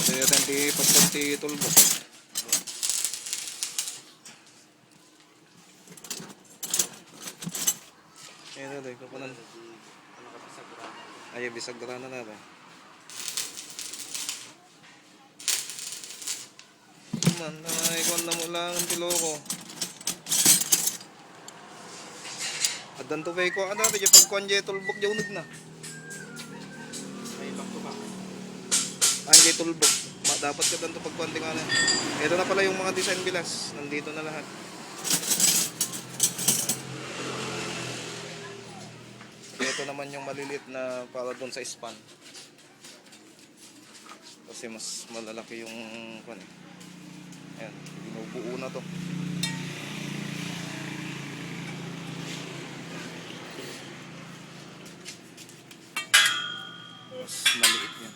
Kaya natin di pagkanti tulbo. Ayan na, ko panan. Ay, bisag na na na. Man, ay, kung na mo lang ang tiloko. Adan to kay ko ano to pag kuan jay tulbok jaunig na. Anjay tulbok. Ma, dapat ka dan to pag kuan tingalan. Ito na pala yung mga design bilas. Nandito na lahat. Ito naman yung maliliit na para doon sa span. Kasi mas malalaki yung kuan eh. Ayan, binubuo na to. Mas maliit yan.